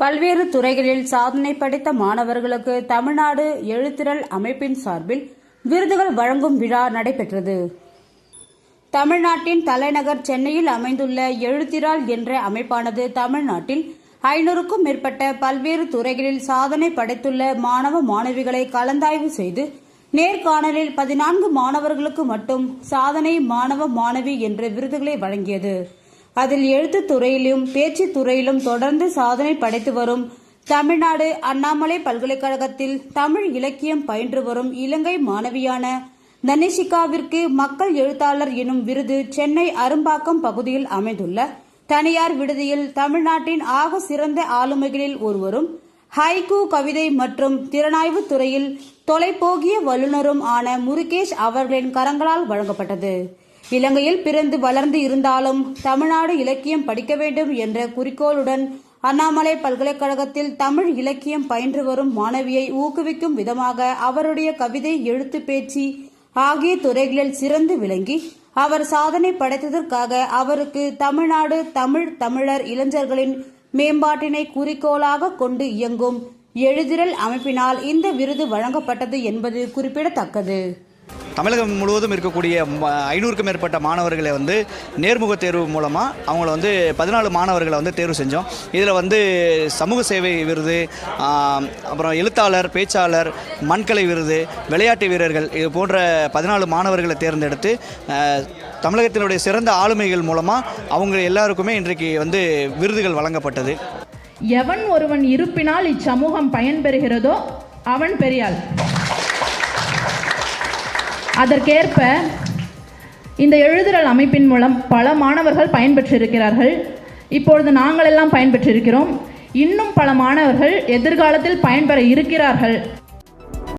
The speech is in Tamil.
பல்வேறு துறைகளில் சாதனை படைத்த மாணவர்களுக்கு தமிழ்நாடு எழுத்திரல் அமைப்பின் சார்பில் விருதுகள் வழங்கும் விழா நடைபெற்றது. தமிழ்நாட்டின் தலைநகர் சென்னையில் அமைந்துள்ள எழுத்திரால் என்ற அமைப்பானது தமிழ்நாட்டில் ஐநூறுக்கும் மேற்பட்ட பல்வேறு துறைகளில் சாதனை படைத்துள்ள மாணவ மாணவிகளை கலந்தாய்வு செய்து நேர்காணலில் பதினான்கு மாணவர்களுக்கு மட்டும் சாதனை மாணவ மாணவி என்ற விருதுகளை வழங்கியது. அதில் எழுத்துத் துறையிலும் பேச்சு துறையிலும் தொடர்ந்து சாதனை படைத்து வரும் தமிழ்நாடு அண்ணாமலை பல்கலைக்கழகத்தில் தமிழ் இலக்கியம் பயின்று வரும் இலங்கை மாணவியான தனிஷிகாவிற்கு மக்கள் எழுத்தாளர் எனும் விருது சென்னை அரும்பாக்கம் பகுதியில் அமைந்துள்ள தனியார் விடுதியில் தமிழ்நாட்டின் ஆக சிறந்த ஆளுமைகளில் ஒருவரும் ஹைகூ கவிதை மற்றும் திறனாய்வு துறையில் தொலைபோகிய வல்லுநரும் ஆன முருகேஷ் அவர்களின் கரங்களால் வழங்கப்பட்டது. இலங்கையில் பிறந்து வளர்ந்து இருந்தாலும் தமிழ்நாடு இலக்கியம் படிக்க வேண்டும் என்ற குறிக்கோளுடன் அண்ணாமலை பல்கலைக்கழகத்தில் தமிழ் இலக்கியம் பயின்று வரும் மாணவியை ஊக்குவிக்கும் விதமாக அவருடைய கவிதை எழுத்து பேச்சு ஆகிய துறைகளில் சிறந்து விளங்கி அவர் சாதனை படைத்ததற்காக அவருக்கு தமிழ்நாடு தமிழ் தமிழர் இளைஞர்களின் மேம்பாட்டினை குறிக்கோளாக கொண்டு இயங்கும் எழுதிரல் அமைப்பினால் இந்த விருது வழங்கப்பட்டது என்பது குறிப்பிடத்தக்கது. தமிழகம் முழுவதும் இருக்கக்கூடிய ஐநூறுக்கும் மேற்பட்ட மாணவர்களை வந்து நேர்முக தேர்வு மூலமாக அவங்கள வந்து பதினாலு மாணவர்களை வந்து தேர்வு செஞ்சோம். இதில் வந்து சமூக சேவை விருது அப்புறம் எழுத்தாளர் பேச்சாளர் மண்கலை விருது விளையாட்டு வீரர்கள் இது போன்ற பதினாலு மாணவர்களை தேர்ந்தெடுத்து தமிழகத்தினுடைய சிறந்த ஆளுமைகள் மூலமாக அவங்க எல்லாருக்குமே இன்றைக்கு வந்து விருதுகள் வழங்கப்பட்டது. எவன் ஒருவன் இருப்பினால் இச்சமூகம் பயன்பெறுகிறதோ அவன் பெரியாள். அதற்கேற்ப இந்த எழுதுறல் அமைப்பின் மூலம் பல மாணவர்கள் பயன்பெற்றிருக்கிறார்கள். இப்பொழுது நாங்களெல்லாம் பயன்பெற்றிருக்கிறோம். இன்னும் பல மாணவர்கள் எதிர்காலத்தில் பயன்பெற இருக்கிறார்கள்.